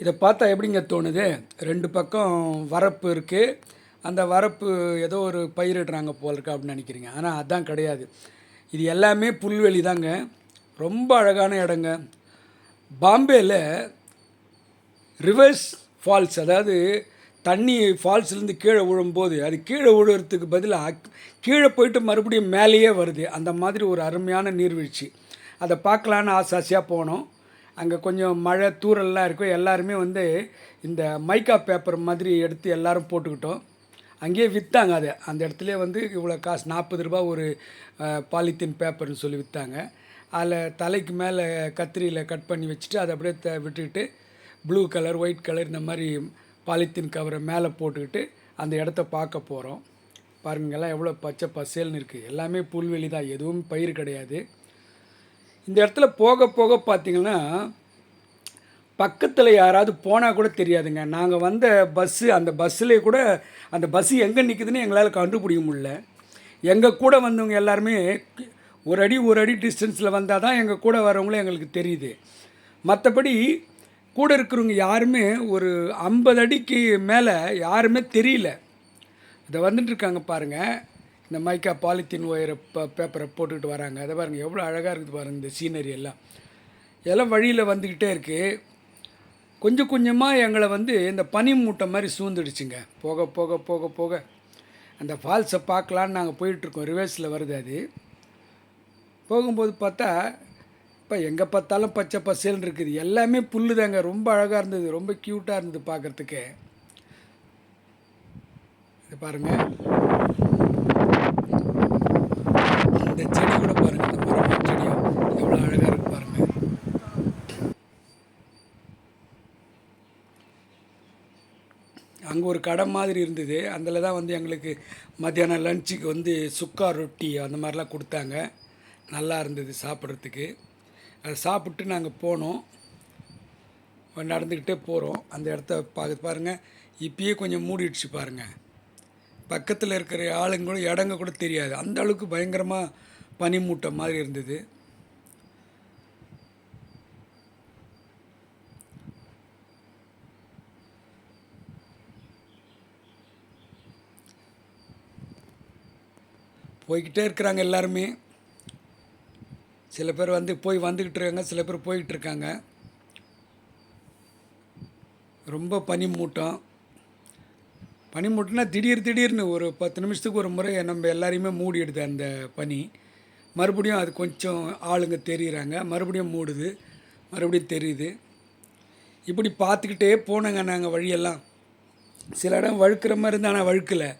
இதை பார்த்தா எப்படிங்க தோணுது? ரெண்டு பக்கம் வரப்பு இருக்குது அந்த வரப்பு ஏதோ ஒரு பயிரிடுறாங்க போல் இருக்கா அப்படின்னு நினைக்கிறீங்க. ஆனால் அதான் கிடையாது. இது எல்லாமே புல்வெளி தாங்க. ரொம்ப அழகான இடங்க. பாம்பேயில் ரிவர்ஸ் ஃபால்ஸ் அதாவது தண்ணி ஃபால்ஸ்லேருந்து கீழே விழும்போது அது கீழே விழுறதுக்கு பதிலாக கீழே போயிட்டு மறுபடியும் மேலேயே வருது. அந்த மாதிரி ஒரு அருமையான நீர்வீழ்ச்சி. அதை பார்க்கலான்னு ஆசை ஆசையாக போனோம். அங்கே கொஞ்சம் மழை தூரல்லாம் இருக்கும் எல்லாருமே வந்து இந்த மைக்கா பேப்பர் மாதிரி எடுத்து எல்லோரும் போட்டுக்கிட்டோம். அங்கேயே விற்றாங்க அதை. அந்த இடத்துல வந்து இவ்வளோ காசு நாற்பது ரூபா ஒரு பாலித்தீன் பேப்பர்னு சொல்லி விற்றாங்க அதில் தலைக்கு மேலே கத்திரியில் கட் பண்ணி வச்சுட்டு அதை அப்படியே த விட்டுக்கிட்டு ப்ளூ கலர் ஒயிட் கலர் இந்த மாதிரி பாலித்தீன் கவரை மேலே போட்டுக்கிட்டு அந்த இடத்த பார்க்க போகிறோம் பாருங்கெல்லாம் எவ்வளோ பச்சை பசேல்னு இருக்குது எல்லாமே புல்வெளி தான். எதுவும் பயிர் கிடையாது. இந்த இடத்துல போக போக பார்த்தீங்கன்னா பக்கத்தில் யாராவது போனால் கூட தெரியாதுங்க. நாங்கள் வந்த பஸ்ஸு அந்த பஸ்ஸுலேயே கூட அந்த பஸ்ஸு எங்கே நிற்குதுன்னு எங்களால் கண்டுபிடிக்க முடியல. எங்கள் கூட வந்தவங்க எல்லாருமே ஒரு அடி ஒரு அடி டிஸ்டன்ஸில் வந்தால் தான் எங்கள் கூட வரவங்களும் எங்களுக்கு தெரியுது. மற்றபடி கூட இருக்கிறவங்க யாருமே ஒரு ஐம்பது அடிக்கு மேலே யாருமே தெரியல. இதை வந்துட்டுருக்காங்க பாருங்கள் இந்த மைக்கா பாலித்தீன் ஒயரை ப பேப்பரை போட்டுக்கிட்டு வராங்க. அதை பாருங்கள் எவ்வளோ அழகாக இருக்குது பாருங்கள் இந்த சீனரி எல்லாம். எல்லாம் வழியில் வந்துக்கிட்டே இருக்குது கொஞ்சம் கொஞ்சமாக எங்களை வந்து இந்த பனி மூட்டை மாதிரி சூழ்ந்துடுச்சுங்க. போக போக போக போக. அந்த ஃபால்ஸை பார்க்கலான்னு நாங்கள் போயிட்டுருக்கோம் ரிவர்ஸில் வருது அது. போகும்போது பார்த்தா இப்போ எங்கே பார்த்தாலும் பச்சை பசேல்னு இருக்குது. எல்லாமே புல்லு தாங்க ரொம்ப அழகாக இருந்தது. ரொம்ப க்யூட்டாக இருந்தது பார்க்குறதுக்கு. இது பாருங்கள் இந்த செடி கூட பாருங்கள் இந்த மரம் செடியும் எவ்வளோ அழகாக இருக்கு பாருங்கள் அங்கே ஒரு கடை மாதிரி இருந்தது. அதில் தான் வந்து எங்களுக்கு மத்தியானம் லஞ்சுக்கு வந்து சுக்கா ரொட்டி அந்த மாதிரிலாம் கொடுத்தாங்க. நல்லா இருந்தது சாப்பிட்றதுக்கு. அதை சாப்பிட்டு நாங்கள் போனோம். நடந்துக்கிட்டே போகிறோம் அந்த இடத்த பார்க்க பாருங்கள் இப்பயே கொஞ்சம் மூடிடுச்சு பாருங்கள் பக்கத்தில் இருக்கிற ஆளுங்க கூட இடங்க கூட தெரியாது. அந்த அளவுக்கு பயங்கரமாக பனிமூட்டம் மாதிரி இருந்தது. போய்கிட்டே இருக்கிறாங்க எல்லாருமே. சில பேர் வந்து போய் வந்துக்கிட்டு இருக்காங்க சில பேர் போய்கிட்டு இருக்காங்க. ரொம்ப பனிமூட்டம். பனிமூட்டம்னா திடீர் திடீர்னு ஒரு பத்து நிமிஷத்துக்கு ஒரு முறை நம்ம எல்லாரையுமே மூடிடுது அந்த பனி. மறுபடியும் அது கொஞ்சம் ஆளுங்க தெரியுறாங்க. மறுபடியும் மூடுது. மறுபடியும் தெரியுது. இப்படி பார்த்துக்கிட்டே போனோங்க நாங்கள் வழியெல்லாம். சில இடம் வழுக்கிற மாதிரி இருந்தால் ஆனால் வழுக்கலை.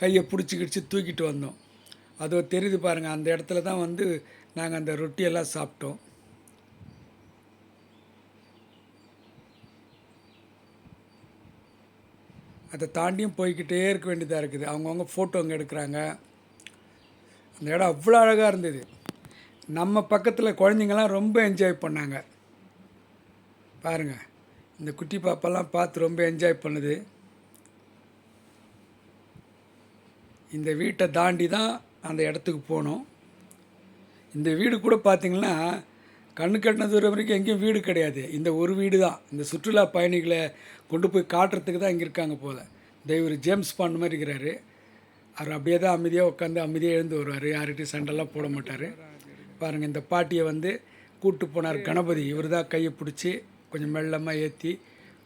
கையை பிடிச்சிக்கிடுச்சு தூக்கிட்டு வந்தோம். அது தெரியுது பாருங்கள் அந்த இடத்துல தான் வந்து நாங்கள் அந்த ரொட்டியெல்லாம் சாப்பிட்டோம். அதை தாண்டியும் போய்க்கிட்டே இருக்க வேண்டியதாக இருக்குது. அவங்கவுங்க ஃபோட்டோ அங்கே எடுக்கிறாங்க. அந்த இடம் அவ்வளோ அழகாக இருந்தது. நம்ம பக்கத்தில் குழந்தைங்கள்லாம் ரொம்ப என்ஜாய் பண்ணாங்க. பாருங்கள் இந்த குட்டி பாப்பெல்லாம் பார்த்து ரொம்ப என்ஜாய் பண்ணுது. இந்த வீட்டை தாண்டி தான் அந்த இடத்துக்கு போனோம். இந்த வீடு கூட பார்த்திங்கன்னா கண்ணு கட்டின தூரம் வரைக்கும் எங்கேயும் வீடு கிடையாது. இந்த ஒரு வீடு தான். இந்த சுற்றுலா பயணிகளை கொண்டு போய் காட்டுறதுக்கு தான் இங்கே இருக்காங்க போல். தெய்வர் ஜேம்ஸ் பாண்ட் மாதிரி இருக்கிறாரு. அவர் அப்படியே தான் அமைதியாக உட்காந்து அமைதியாக எழுந்து வருவார். யார்கிட்டையும் சண்டெல்லாம் போட மாட்டார். பாருங்கள் இந்த பாட்டியை வந்து கூப்பிட்டு போனார் கணபதி. இவர் தான் கையை பிடிச்சி கொஞ்சம் மெல்லமாக ஏற்றி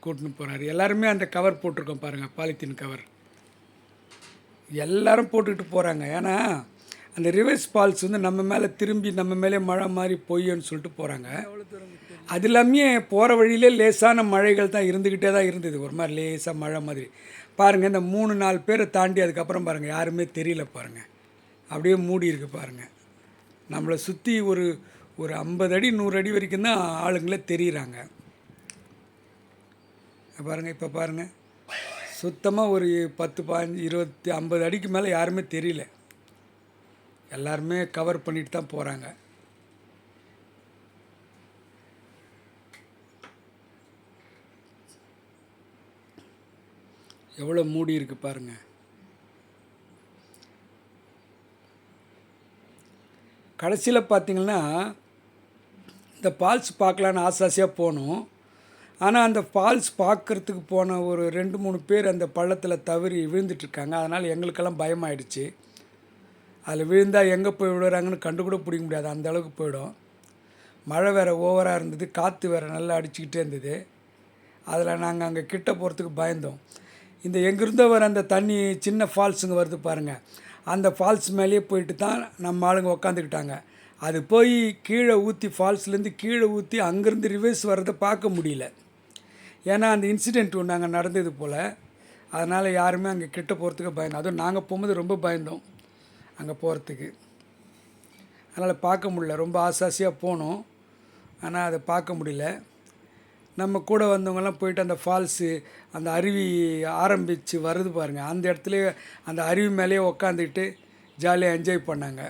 கூட்டின்னு போகிறாரு எல்லாருமே அந்த கவர் போட்டிருக்கோம் பாருங்கள் பாலித்தீன் கவர். எல்லாரும் போட்டுக்கிட்டு போகிறாங்க ஏன்னா அந்த ரிவர்ஸ் ஃபால்ஸ் வந்து நம்ம மேலே திரும்பி நம்ம மேலே மழை மாதிரி பொய்யன்னு சொல்லிட்டு போகிறாங்க அது இல்லாமே போகிற வழியிலே லேசான மழைகள் தான் இருந்துக்கிட்டே தான் இருந்தது. ஒரு மாதிரி லேசாக மழை மாதிரி. பாருங்கள் இந்த மூணு நாலு பேரை தாண்டி அதுக்கப்புறம் பாருங்கள் யாருமே தெரியல பாருங்கள் அப்படியே மூடி இருக்கு பாருங்கள் நம்மளை சுற்றி ஒரு ஒரு ஐம்பது அடி நூறு அடி வரைக்கும் தான் ஆளுங்களே தெரியுறாங்க. பாருங்கள் இப்போ பாருங்கள் சுத்தமாக ஒரு பத்து பாஞ்சு இருபத்தி ஐம்பது அடிக்கு மேலே யாருமே தெரியல. எல்லாருமே கவர் பண்ணிட்டு தான் போகிறாங்க எவ்வளோ மூடி இருக்கு பாருங்க. கடைசியில் பார்த்தீங்கன்னா இந்த பால்ஸ் பார்க்கலான்னு ஆசை ஆசையாக போனோம். ஆனால் அந்த ஃபால்ஸ் பார்க்குறதுக்கு போன ஒரு ரெண்டு மூணு பேர் அந்த பள்ளத்தில் தவறி விழுந்துட்டுருக்காங்க அதனால் எங்களுக்கெல்லாம் பயமாயிடுச்சு. அதில் விழுந்தால் எங்கே போய் விழுறாங்கன்னு கண்டு கூட பிடிக்க முடியாது. அந்த அளவுக்கு போயிடும். மழை வேறு ஓவராக இருந்தது. காற்று வேறு நல்லா அடிச்சுக்கிட்டே இருந்தது. அதில் நாங்கள் அங்கே கிட்ட போகிறதுக்கு பயந்தோம். இந்த எங்கேருந்தோ வர அந்த தண்ணி சின்ன ஃபால்ஸுங்க வருது பாருங்கள் அந்த ஃபால்ஸ் மேலேயே போயிட்டு தான் நம்ம ஆளுங்க உக்காந்துக்கிட்டாங்க. அது போய் கீழே ஊற்றி ஃபால்ஸ்லேருந்து கீழே ஊற்றி அங்கேருந்து ரிவர்ஸ் வர்றதை பார்க்க முடியல. ஏன்னா அந்த இன்சிடெண்ட் ஒன்று அங்கே நடந்தது போல். அதனால் யாருமே அங்கே கிட்ட போகிறதுக்கு பயந்தோம் அதுவும் நாங்கள் போகும்போது ரொம்ப பயந்தோம் அங்கே போகிறதுக்கு அதனால் பார்க்க முடியல. ரொம்ப ஆசாசியாக போனோம். ஆனால் அதை பார்க்க முடியல. நம்ம கூட வந்தவங்கெல்லாம் போயிட்டு அந்த ஃபால்ஸு அந்த அருவி ஆரம்பித்து வருது பாருங்கள் அந்த இடத்துல அந்த அருவி மேலேயே உக்காந்துக்கிட்டு ஜாலியாக என்ஜாய் பண்ணாங்க.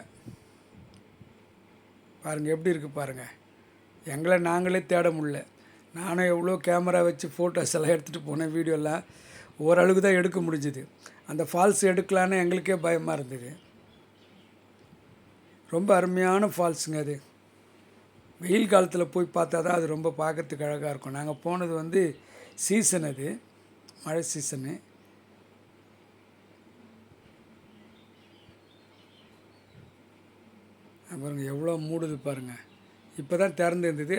பாருங்கள் எப்படி இருக்குது பாருங்கள் எங்களை நாங்களே தேட முடியல. நானும் எவ்வளோ கேமரா வச்சு ஃபோட்டோஸ் எல்லாம் எடுத்துகிட்டு போனேன் வீடியோலாம் ஓரளவுக்கு தான் எடுக்க முடிஞ்சுது. அந்த ஃபால்ஸ் எடுக்கலான்னு எங்களுக்கே பயமாக இருந்தது. ரொம்ப அருமையான ஃபால்ஸுங்க அது. வெயில் காலத்தில் போய் பார்த்தா தான் அது ரொம்ப பார்க்கறதுக்கு அழகாக இருக்கும். நாங்கள் போனது வந்து சீசன் அது. மழை சீசனு பாருங்கள் எவ்வளோ மூடுது பாருங்கள் இப்போ தான் திறந்து இருந்தது